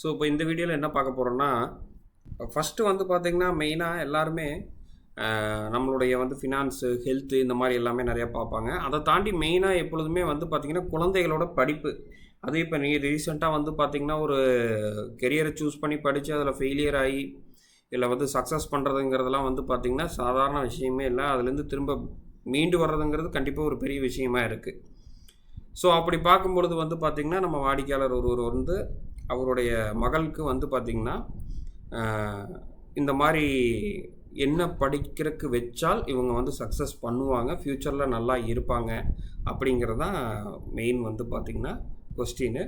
So இப்போ இந்த வீடியோவில் என்ன பார்க்க போகிறோன்னா ஃபஸ்ட்டு வந்து பார்த்திங்கன்னா மெயினாக எல்லாருமே நம்மளுடைய வந்து ஃபினான்ஸு ஹெல்த்து இந்த மாதிரி எல்லாமே நிறையா பார்ப்பாங்க. அதை தாண்டி மெயினாக எப்பொழுதுமே வந்து பார்த்திங்கன்னா குழந்தைகளோட படிப்பு. அது இப்போ நீ ரீசெண்டாக வந்து பார்த்திங்கன்னா ஒரு கெரியரை சூஸ் பண்ணி படித்து அதில் ஃபெயிலியர் ஆகி இல்லை வந்து சக்ஸஸ் பண்ணுறதுங்கிறதெல்லாம் வந்து பார்த்திங்கன்னா சாதாரண விஷயமே இல்லை. அதுலேருந்து திரும்ப மீண்டு வர்றதுங்கிறது கண்டிப்பாக ஒரு பெரிய விஷயமா இருக்குது ஸோ அப்படி பார்க்கும்பொழுது வந்து பார்த்திங்கன்னா நம்ம வாடிக்கையாளர் ஒருவர் வந்து அவருடைய மகளுக்கு வந்து பார்த்திங்கன்னா இந்த மாதிரி என்ன படிக்கிறதுக்கு வச்சால் இவங்க வந்து சக்ஸஸ் பண்ணுவாங்க ஃப்யூச்சரில் நல்லா இருப்பாங்க அப்படிங்கிறது தான் மெயின் வந்து பார்த்திங்கன்னா கொஸ்டின்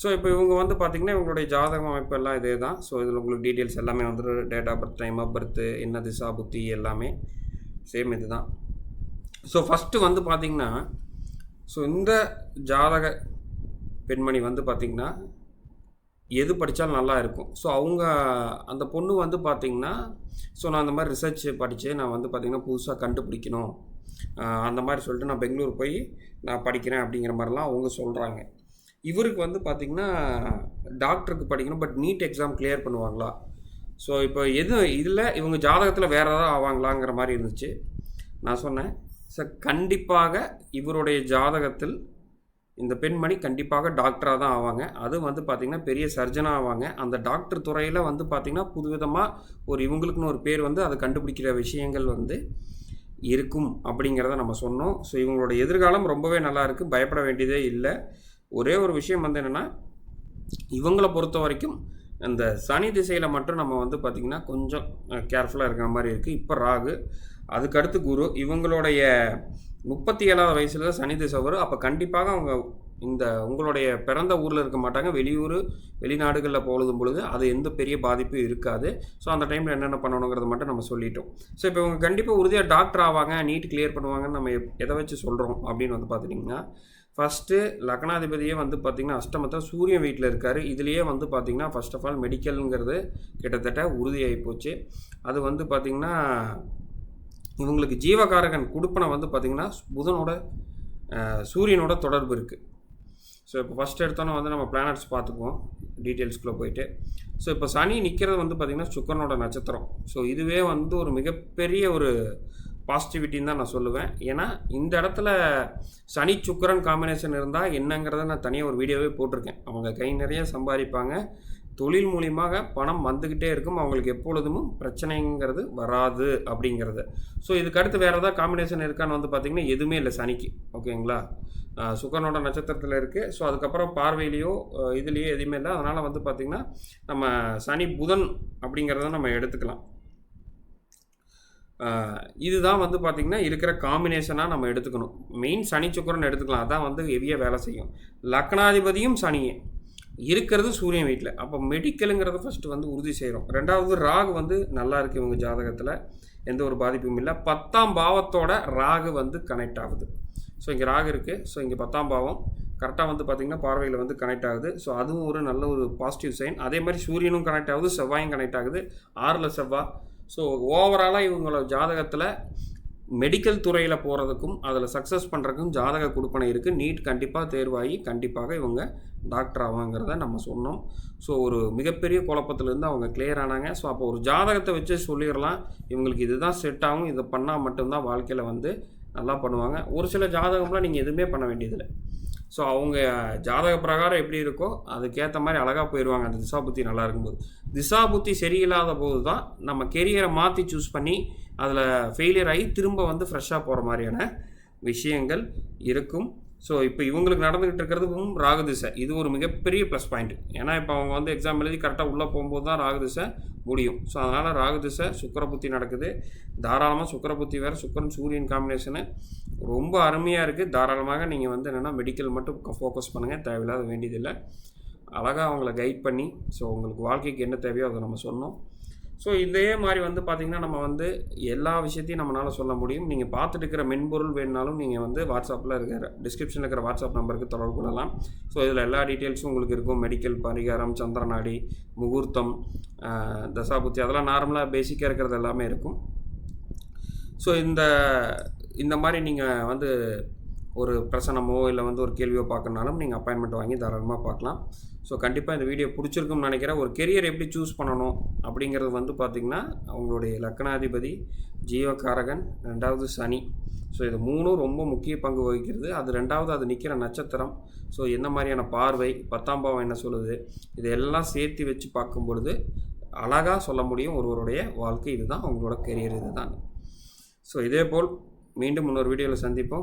ஸோ இப்போ இவங்க வந்து பார்த்திங்கன்னா இவங்களுடைய ஜாதக அமைப்பு எல்லாம் இதே தான் ஸோ இதில் உங்களுக்கு டீட்டெயில்ஸ் எல்லாமே வந்து date of birth time of birth என்ன திசா புத்தி எல்லாமே சேம் இது தான் ஸோ ஃபஸ்ட்டு வந்து பார்த்திங்கன்னா ஸோ இந்த ஜாதக பெண்மணி வந்து பார்த்திங்கன்னா எது படித்தாலும் நல்லா இருக்கும். ஸோ அவங்க அந்த பொண்ணு வந்து பார்த்திங்கன்னா ஸோ நான் அந்த மாதிரி ரிசர்ச் படித்து நான் வந்து பார்த்திங்கன்னா புதுசாக கண்டுபிடிக்கணும். அந்த மாதிரி சொல்லிட்டு நான் பெங்களூர் போய் நான் படிக்கிறேன் அப்படிங்கிற மாதிரிலாம் அவங்க சொல்கிறாங்க இவருக்கு வந்து பார்த்திங்கன்னா டாக்டருக்கு படிக்கணும் பட் நீட் எக்ஸாம் கிளியர் பண்ணுவாங்களா? ஸோ இப்போ எது இதில் இவங்க ஜாதகத்தில் வேறு ஏதாவது ஆவாங்களாங்கிற மாதிரி இருந்துச்சு. நான் சொன்னேன். சார் கண்டிப்பாக இவருடைய ஜாதகத்தில் இந்த பெண்மணி கண்டிப்பாக டாக்டராக தான் ஆவாங்க. அதுவும் வந்து பார்த்திங்கன்னா பெரிய சர்ஜனாக ஆவாங்க. அந்த டாக்டர் துறையில் வந்து பார்த்திங்கன்னா புதுவிதமாக ஒரு இவங்களுக்குன்னு ஒரு பேர் வந்து அதை கண்டுபிடிக்கிற விஷயங்கள் வந்து இருக்கும் அப்படிங்கிறத நம்ம சொன்னோம். ஸோ இவங்களோட எதிர்காலம் ரொம்பவே நல்லா இருக்குது பயப்பட வேண்டியதே இல்லை. ஒரே ஒரு விஷயம் வந்து என்னென்னா இவங்களை பொறுத்த வரைக்கும் அந்த சனி திசையில் மட்டும் நம்ம வந்து பார்த்திங்கன்னா கொஞ்சம் கேர்ஃபுல்லாக இருக்கிற மாதிரி இருக்குது இப்போ ராகு அதுக்கடுத்து குரு இவங்களுடைய முப்பத்தி ஏழாவது வயசில் தான் சனி திசை வரும். அப்போ கண்டிப்பாக அவங்க இந்த உங்களுடைய பிறந்த ஊரில் இருக்க மாட்டாங்க. வெளியூர் வெளிநாடுகளில் பொழுதும் பொழுது அது எந்த பெரிய பாதிப்பும் இருக்காது. ஸோ அந்த டைமில் என்னென்ன பண்ணணுங்கிறத மட்டும் நம்ம சொல்லிட்டோம். ஸோ இப்போ இவங்க கண்டிப்பாக உறுதியாக டாக்டர் ஆவாங்க நீட் கிளியர் பண்ணுவாங்கன்னு நம்ம எதை வச்சு சொல்கிறோம் அப்படின்னு வந்து பார்த்துட்டிங்கன்னா ஃபஸ்ட்டு லக்னாதிபதியே வந்து பார்த்திங்கன்னா அஷ்டமத்தில் சூரியன் வீட்டில் இருக்கார். இதுலேயே வந்து பார்த்திங்கன்னா ஃபஸ்ட் ஆஃப் ஆல் மெடிக்கலுங்கிறது கிட்டத்தட்ட உறுதியாகி போச்சு. அது வந்து பார்த்திங்கன்னா இவங்களுக்கு ஜீவகாரகன் குடுப்பனை வந்து பார்த்திங்கன்னா புதனோட சூரியனோட தொடர்பு இருக்குது ஸோ இப்போ ஃபஸ்ட் எடுத்தோன்னே வந்து நம்ம பிளானட்ஸ் பார்த்துக்குவோம் டீட்டெயில்ஸ்குள்ளே போயிட்டு. ஸோ இப்போ சனி நிற்கிறது வந்து பார்த்திங்கன்னா சுக்கரனோட நட்சத்திரம். ஸோ இதுவே வந்து ஒரு மிகப்பெரிய ஒரு பாசிட்டிவிட்டின்னு தான் நான் சொல்லுவேன். ஏன்னா இந்த இடத்துல சனி சுக்கரன் காம்பினேஷன் இருந்தால் என்னங்கிறத நான் தனியாக ஒரு வீடியோவே போட்டிருக்கேன். அவங்க கை நிறைய சம்பாதிப்பாங்க. தொழில் மூலியமாக பணம் வந்துக்கிட்டே இருக்கும். அவங்களுக்கு எப்பொழுதும் பிரச்சனைங்கிறது வராது அப்படிங்கிறது. ஸோ இதுக்கு அடுத்து வேறு ஏதாவது காம்பினேஷன் இருக்கான்னு வந்து பார்த்திங்கன்னா எதுவுமே இல்லை சனிக்கு. ஓகேங்களா ஆஹ் சுக்கரனோட நட்சத்திரத்தில் இருக்குது ஸோ அதுக்கப்புறம் பார்வையிலையோ இதுலேயோ எதுவுமே இல்லை. அதனால் வந்து பார்த்திங்கன்னா நம்ம சனி புதன் அப்படிங்கிறத நம்ம எடுத்துக்கலாம். இதுதான் வந்து பார்த்திங்கன்னா இருக்கிற காம்பினேஷனாக நம்ம எடுத்துக்கணும். மெயின் சனி சுக்கரன் எடுத்துக்கலாம். அதான் வந்து ஹெவியாக வேலை செய்யும். லக்னாதிபதியும் சனியே. இருக்கிறது சூரியன் வீட்டில் அப்போ மெடிக்கலுங்கிறத ஃபஸ்ட்டு வந்து உறுதி செய்கிறோம் ரெண்டாவது ராகு வந்து நல்லா இருக்குது இவங்க ஜாதகத்தில். எந்த ஒரு பாதிப்பும் இல்லை. பத்தாம் பாவத்தோட ராகு வந்து கனெக்ட் ஆகுது. ஸோ இங்கே ராகு இருக்குது ஸோ இங்கே பத்தாம் பாவம். கரெக்டாக வந்து பார்த்திங்கன்னா பார்வையில் வந்து கனெக்ட் ஆகுது. ஸோ அதுவும் ஒரு நல்ல ஒரு பாசிட்டிவ் சைன் அதே மாதிரி சூரியனும் கனெக்ட் ஆகுது. செவ்வாயும் கனெக்ட் ஆகுது. ஆறில் செவ்வாய் ஸோ ஓவராலாக இவங்களோட ஜாதகத்தில் மெடிக்கல் துறையில் போகிறதுக்கும் அதில் சக்ஸஸ் பண்ணுறதுக்கும் ஜாதக கொடுப்பனை இருக்குது நீட் கண்டிப்பாக தேர்வாகி கண்டிப்பாக இவங்க டாக்டர் ஆவாங்கிறத நம்ம சொன்னோம். ஸோ ஒரு மிகப்பெரிய குழப்பத்திலேருந்து அவங்க கிளியர் ஆனாங்க. ஸோ அப்போ ஒரு ஜாதகத்தை வச்சு சொல்லிடலாம் இவங்களுக்கு இதுதான் செட் ஆகும். இதை பண்ணால் மட்டும்தான் வாழ்க்கையில் வந்து நல்லா பண்ணுவாங்க. ஒரு சில ஜாதகம்லாம் நீங்கள் எதுவுமே பண்ண வேண்டியதில்லை. ஸோ அவங்க ஜாதக பிரகாரம் எப்படி இருக்கோ அதுக்கேற்ற மாதிரி அழகாக போயிடுவாங்க அந்த திசா புத்தி நல்லா இருக்கும்போது. திசா புத்தி சரியில்லாத போது தான் நம்ம கெரியரை மாற்றி சூஸ் பண்ணி அதில் ஃபெயிலியர் ஆகி திரும்ப வந்து ஃப்ரெஷ்ஷாக போகிற மாதிரியான விஷயங்கள் இருக்கும். ஸோ இப்போ இவங்களுக்கு நடந்துகிட்டு இருக்கிறதுக்கும் ராகு திசை இது ஒரு மிகப்பெரிய ப்ளஸ் பாயிண்ட் ஏன்னா இப்போ அவங்க வந்து எக்ஸாம் எழுதி கரெக்டாக உள்ளே போகும்போது தான் ராகுதிசை முடியும். ஸோ அதனால் ராகு திசை சுக்கிர புத்தி நடக்குது. தாராளமாக சுக்கரபுத்தி வேறு சுக்கரன் சூரியன் காம்பினேஷனு ரொம்ப அருமையாக இருக்குது தாராளமாக நீங்கள் வந்து என்னென்னா மெடிக்கல் மட்டும் ஃபோக்கஸ் பண்ணுங்கள் தேவையில்லாத வேண்டியதில்லை. அழகாக அவங்கள கைட் பண்ணி ஸோ உங்களுக்கு வாழ்க்கைக்கு என்ன தேவையோ அதை நம்ம சொன்னோம். ஸோ இதே மாதிரி வந்து பார்த்திங்கன்னா நம்ம வந்து எல்லா விஷயத்தையும் நம்மளால் சொல்ல முடியும். நீங்கள் பார்த்துட்டு இருக்கிற மென்பொருள் வேணுனாலும் நீங்கள் வந்து வாட்ஸ்அப்பில் இருக்கிற டிஸ்கிரிப்ஷனில் இருக்கிற வாட்ஸ்அப் நம்பருக்கு தொடர்பு கொள்ளலாம். ஸோ இதில் எல்லா டீட்டெயில்ஸும் உங்களுக்கு இருக்கும். மெடிக்கல் பரிகாரம் சந்திரநாடி முகூர்த்தம் தசாபுத்தி அதெல்லாம் நார்மலாக பேசிக்காக இருக்கிறது எல்லாமே இருக்கும். ஸோ இந்த இந்த மாதிரி நீங்கள் வந்து ஒரு பிரசனமோ இல்லை வந்து ஒரு கேள்வியோ பார்க்கணுனாலும் நீங்கள் அப்பாயின்மெண்ட் வாங்கி தாராளமாக பார்க்கலாம். ஸோ கண்டிப்பாக இந்த வீடியோ பிடிச்சிருக்கும்னு நினைக்கிறேன். ஒரு கெரியர் எப்படி சூஸ் பண்ணணும் அப்படிங்கிறது வந்து பார்த்திங்கன்னா அவங்களுடைய லக்னாதிபதி ஜீவகாரகன் ரெண்டாவது சனி. ஸோ இது மூணும் ரொம்ப முக்கிய பங்கு வகிக்கிறது. அது ரெண்டாவது அது நிற்கிற நட்சத்திரம். ஸோ என்ன மாதிரியான பார்வை பத்தாம் பாவம் என்ன சொல்லுது இதெல்லாம் சேர்த்து வச்சு பார்க்கும் பொழுது அழகாக சொல்ல முடியும் ஒருவருடைய வாழ்க்கை. இதுதான் அவங்களோட கெரியர் இதுதான். ஸோ இதே போல் மீண்டும் இன்னொரு வீடியோவில் சந்திப்போம்.